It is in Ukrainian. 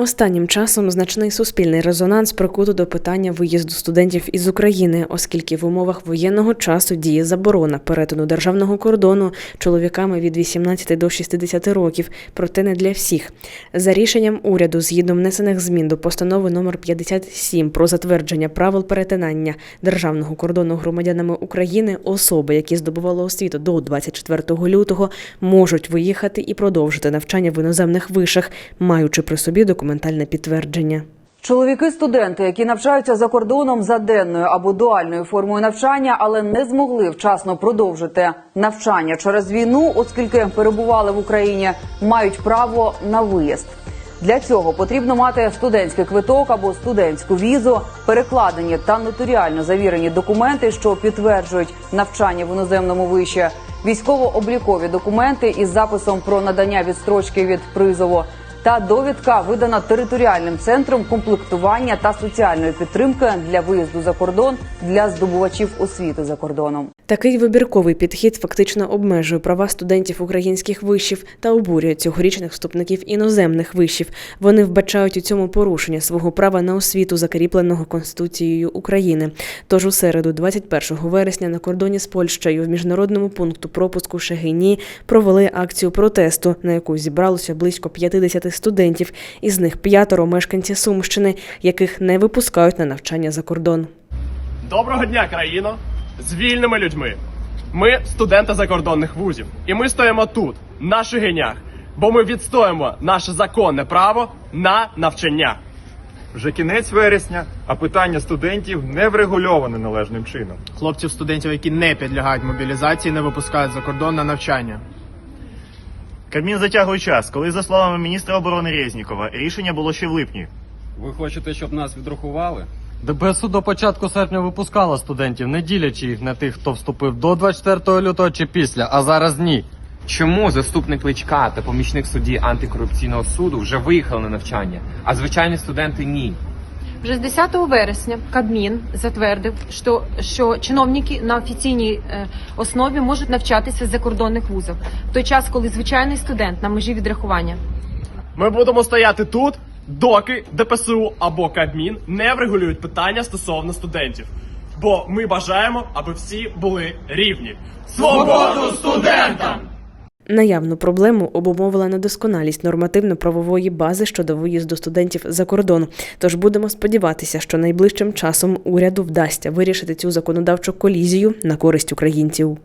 Останнім часом значний суспільний резонанс прикуто до питання виїзду студентів із України, оскільки в умовах воєнного часу діє заборона перетину державного кордону чоловіками від 18 до 60 років, проте не для всіх. За рішенням уряду, згідно внесених змін до постанови номер 57 про затвердження правил перетинання державного кордону громадянами України, особи, які здобували освіту до 24 лютого, можуть виїхати і продовжити навчання в іноземних вишах, маючи при собі документальне підтвердження. Чоловіки-студенти, які навчаються за кордоном за денною або дуальною формою навчання, але не змогли вчасно продовжити навчання через війну, оскільки перебували в Україні, мають право на виїзд. Для цього потрібно мати студентський квиток або студентську візу, перекладені та нотаріально завірені документи, що підтверджують навчання в іноземному виші, військово-облікові документи із записом про надання відстрочки від призову та довідка видана територіальним центром комплектування та соціальної підтримки для виїзду за кордон для здобувачів освіти за кордоном. Такий вибірковий підхід фактично обмежує права студентів українських вишів та обурює цьогорічних вступників іноземних вишів. Вони вбачають у цьому порушення свого права на освіту, закріпленого Конституцією України. Тож у середу, 21 вересня, на кордоні з Польщею в міжнародному пункту пропуску Шегині провели акцію протесту, на яку зібралося близько 50 студентів. Із них п'ятеро мешканці Сумщини, яких не випускають на навчання за кордон. Доброго дня, країно! З вільними людьми. Ми студенти закордонних вузів. І ми стоїмо тут, на Шигинях, бо ми відстоїмо наше законне право на навчання. Вже кінець вересня, а питання студентів не врегульоване належним чином. Хлопців студентів, які не підлягають мобілізації, не випускають за кордон на навчання. Кабмін затягує час, коли, за словами міністра оборони Резнікова, рішення було ще в липні. Ви хочете, щоб нас відрахували? ДБСУ до початку серпня випускала студентів, не ділячи їх на тих, хто вступив до 24 лютого чи після, а зараз ні. Чому заступник Кличка та помічник судді антикорупційного суду вже виїхали на навчання, а звичайні студенти ні? Вже з 10 вересня Кабмін затвердив, що, що чиновники на офіційній е, основі можуть навчатися в закордонних вузах в той час, коли звичайний студент на межі відрахування. Ми будемо стояти тут, доки ДПСУ або Кабмін не врегулюють питання стосовно студентів. Бо ми бажаємо, аби всі були рівні. Свободу студентам! Наявну проблему обумовила недосконалість нормативно-правової бази щодо виїзду студентів за кордон. Тож будемо сподіватися, що найближчим часом уряду вдасться вирішити цю законодавчу колізію на користь українців.